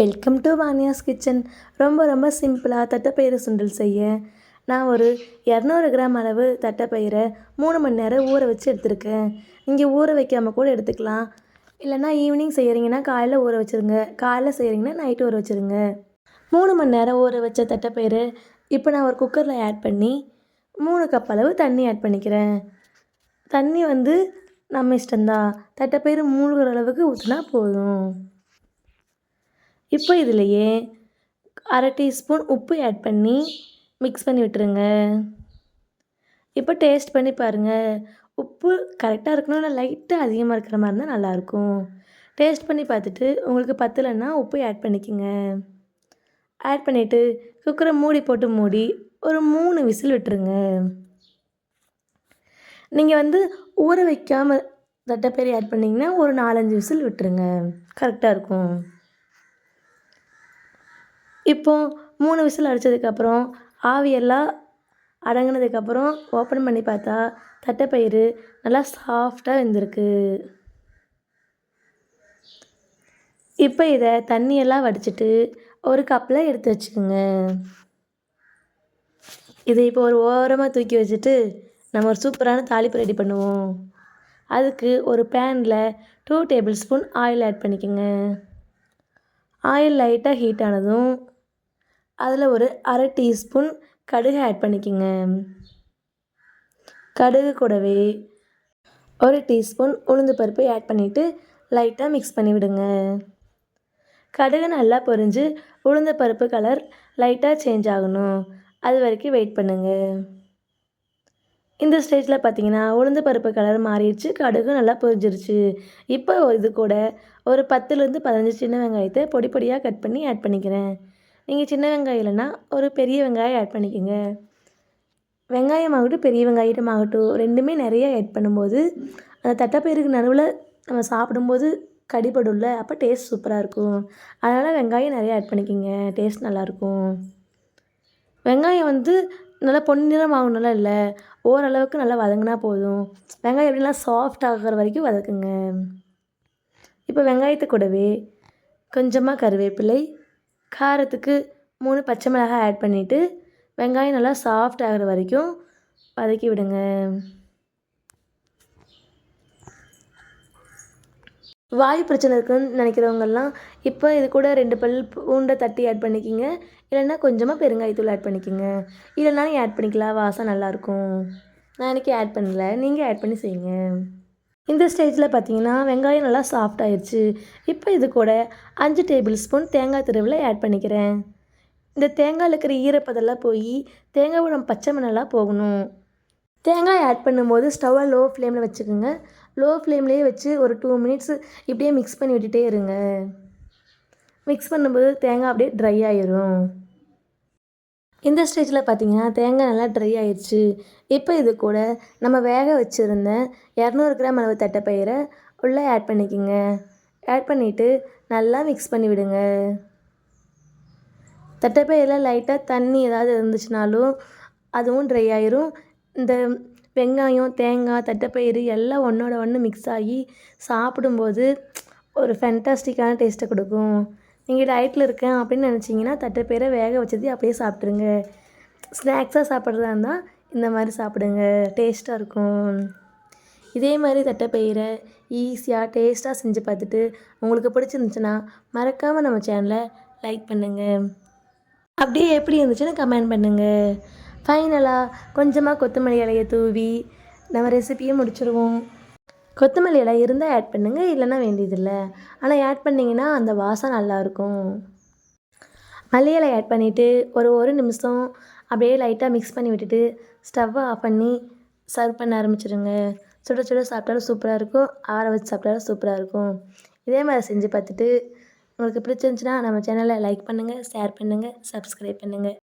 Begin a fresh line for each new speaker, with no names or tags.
Welcome to வானியாஸ் kitchen ரொம்ப ரொம்ப சிம்பிளாக தட்டைப்பயிறு சுண்டல் செய்ய. நான் ஒரு இரநூறு கிராம் அளவு தட்டைப்பயிரை மூணு மணி நேரம் ஊற வச்சு எடுத்திருக்கேன். நீங்கள் ஊற வைக்காமல் கூட எடுத்துக்கலாம். இல்லைனா ஈவினிங் செய்கிறீங்கன்னா காலையில் ஊற வச்சுருங்க. காலையில் செய்கிறீங்கன்னா நைட்டு ஊற வச்சுருங்க. மூணு மணி நேரம் ஊற வச்ச தட்டைப்பயிறு இப்போ நான் ஒரு குக்கரில் ஆட் பண்ணி மூணு கப் அளவு தண்ணி ஆட் பண்ணிக்கிறேன். தண்ணி வந்து நம்ம இஷ்டம்தான். தட்டைப்பயிறு மூழ்கிற அளவுக்கு ஊற்றினா போதும். இப்போ இதுலையே அரை டீஸ்பூன் உப்பு ஆட் பண்ணி மிக்ஸ் பண்ணி விட்டுருங்க. இப்போ டேஸ்ட் பண்ணி பாருங்கள் உப்பு கரெக்டாக இருக்கணும்னா லைட்டாக அதிகமாக இருக்கிற மாதிரி இருந்தால் நல்லாயிருக்கும். டேஸ்ட் பண்ணி பார்த்துட்டு உங்களுக்கு பத்தலைன்னா உப்பு ஆட் பண்ணிக்கோங்க. ஆட் பண்ணிவிட்டு குக்கரை மூடி போட்டு மூடி ஒரு மூணு விசில் விட்டுருங்க. நீங்கள் வந்து ஊற வைக்காமல் தட்டைப்பேரி ஆட் பண்ணிங்கன்னா ஒரு நாலஞ்சு விசில் விட்டுருங்க. கரெக்டாக இருக்கும். இப்போ மூணு விசில் அடித்ததுக்கப்புறம் ஆவியெல்லாம் அடங்கினதுக்கப்புறம் ஓப்பன் பண்ணி பார்த்தா தட்டைப்பயிறு நல்லா சாஃப்டாக வெந்திருக்கு. இப்போ இதை தண்ணியெல்லாம் வடிச்சிட்டு ஒரு கப்பில் எடுத்து வச்சுக்கோங்க. இதை இப்போ ஒரு ஓரமாக தூக்கி வச்சுட்டு நம்ம ஒரு சூப்பரான தாளிப்பு ரெடி பண்ணுவோம். அதுக்கு ஒரு பேனில் two table spoon oil add பண்ணிக்கோங்க ஆயில் லைட்டாக ஹீட் ஆனதும் அதில் ஒரு அரை டீஸ்பூன் கடுகு ஆட் பண்ணிக்கோங்க. கடுகு கூடவே ஒரு டீஸ்பூன் உளுந்து பருப்பு ஆட் பண்ணிவிட்டு லைட்டாக மிக்ஸ் பண்ணி விடுங்க. கடுகு நல்லா பொரிஞ்சு உளுந்த பருப்பு கலர் லைட்டாக சேஞ்ச் ஆகணும். அது வரைக்கும் வெயிட் பண்ணுங்கள் இந்த ஸ்டேஜில் பார்த்தீங்கன்னா உளுந்து பருப்பு கலர் மாறிடுச்சு கடுகு நல்லா பொரிஞ்சிருச்சு. இப்போ இது கூட ஒரு பத்துலேருந்து பதினஞ்சு சின்ன வெங்காயத்தை பொடி பொடியாக கட் பண்ணி ஆட் பண்ணிக்கிறேன். நீங்கள் சின்ன வெங்காயம் இல்லைன்னா ஒரு பெரிய வெங்காயம் ஆட் பண்ணிக்கோங்க. வெங்காயமாகட்டும் பெரிய வெங்காயமாகட்டும் ரெண்டுமே நிறைய ஆட் பண்ணும்போது அந்த தட்டைப்பயிருக்கு நடுவில் நம்ம சாப்பிடும்போது கடிபடும்ல அப்போ டேஸ்ட் சூப்பராக இருக்கும். அதனால் வெங்காயம் நிறையா ஆட் பண்ணிக்கோங்க டேஸ்ட் நல்லாயிருக்கும். வெங்காயம் வந்து நல்லா பொன்னிறம் ஆகணும்ல இல்லை ஓரளவுக்கு நல்லா வதங்கினா போதும். வெங்காயம் எப்படிலாம் சாஃப்ட் ஆகிற வரைக்கும் வதக்குங்க. இப்போ வெங்காயத்தை கூடவே கொஞ்சமாக கருவேப்பிலை காரத்துக்கு மூணு பச்சை மிளகாய் ஆட் பண்ணிவிட்டு வெங்காயம் நல்லா சாஃப்ட் ஆகிற வரைக்கும் வதக்கி விடுங்க. வாயு பிரச்சனை இருக்குன்னு நினைக்கிறவங்கெல்லாம் இப்போ இது கூட ரெண்டு பல் பூண்டை தட்டி ஆட் பண்ணிக்கிங்க. இல்லைன்னா கொஞ்சமாக பெருங்காயத்தூள் ஆட் பண்ணிக்கோங்க. இல்லைனாலும் ஆட் பண்ணிக்கலாம். வாசம் நல்லாயிருக்கும் நான் இன்றைக்கி ஆட் பண்ணல. நீங்கள் ஆட் பண்ணி செய்யுங்க. இந்த ஸ்டேஜில் பார்த்தீங்கன்னா வெங்காயம் நல்லா சாஃப்ட் ஆயிடுச்சு இப்போ இது கூட அஞ்சு டேபிள் ஸ்பூன் தேங்காய் திருவில் ஆட் பண்ணிக்கிறேன். இந்த தேங்காயில் இருக்கிற ஈரப்பதெல்லாம் போய் தேங்காய் நம்ம பச்சை மண்ணெல்லாம் போகணும். தேங்காய் ஆட் பண்ணும்போது ஸ்டவ்வை லோ ஃப்ளேமில் வச்சுக்கோங்க லோ ஃப்ளேம்லேயே வச்சு ஒரு டூ மினிட்ஸ் இப்படியே மிக்ஸ் பண்ணி விட்டுட்டே இருங்க. மிக்ஸ் பண்ணும்போது தேங்காய் அப்படியே ட்ரை ஆயிரும். இந்த ஸ்டேஜில் பார்த்தீங்கன்னா தேங்காய் நல்லா ட்ரை ஆயிடுச்சு இப்போ இது கூட நம்ம வேக வச்சுருந்த இரநூறு கிராம் அளவு தட்டைப்பயிரை உள்ளே ஆட் பண்ணிக்கோங்க. ஆட் பண்ணிவிட்டு நல்லா மிக்ஸ் பண்ணி விடுங்க. தட்டைப்பயிரில் லைட்டாக தண்ணி ஏதாவது இருந்துச்சுனாலும் அதுவும் ட்ரை ஆயிரும். இந்த வெங்காயம் தேங்காய் தட்டைப்பயிறு எல்லாம் ஒன்றோட ஒன்று மிக்ஸ் ஆகி சாப்பிடும்போது ஒரு ஃபென்டாஸ்டிக்கான டேஸ்ட்டை கொடுக்கும். நீங்கள் டயட்டில் இருக்கேன் அப்படின்னு நினச்சிங்கன்னா தட்டைப்பயிரை வேக வச்சது அப்படியே சாப்பிட்ருங்க ஸ்நாக்ஸாக சாப்பிட்றதா இருந்தால் இந்த மாதிரி சாப்பிடுங்க. டேஸ்ட்டாக இருக்கும். இதே மாதிரி தட்டைப்பயிரை ஈஸியாக டேஸ்ட்டாக செஞ்சு பார்த்துட்டு உங்களுக்கு பிடிச்சிருந்துச்சுன்னா மறக்காமல் நம்ம சேனலை லைக் பண்ணுங்கள் அப்படியே எப்படி இருந்துச்சுன்னு கமெண்ட் பண்ணுங்கள் ஃபைனலாக கொஞ்சமாக கொத்தமல்லி இலையை தூவி நம்ம ரெசிப்பியை முடிச்சிடுவோம் கொத்தமல்லி இலை இருந்தால் ஆட் பண்ணுங்கள் இல்லைன்னா வேண்டியதில்லை. ஆனால் ஆட் பண்ணிங்கன்னா அந்த வாசம் நல்லாயிருக்கும். மல்லி இலை ஆட் பண்ணிவிட்டு ஒரு ஒரு நிமிஷம் அப்படியே லைட்டாக மிக்ஸ் பண்ணி விட்டுட்டு ஸ்டவ்வை ஆஃப் பண்ணி சர்வ் பண்ண ஆரம்பிச்சிடுங்க சுட சுட சாப்பிட்டாலும் சூப்பராக இருக்கும். ஆற வச்சு சாப்பிட்டாலும் சூப்பராக இருக்கும். இதே மாதிரி செஞ்சு பார்த்துட்டு உங்களுக்கு பிடிச்சிருந்துச்சின்னா நம்ம சேனலை லைக் பண்ணுங்கள் ஷேர் பண்ணுங்கள் சப்ஸ்கிரைப் பண்ணுங்கள்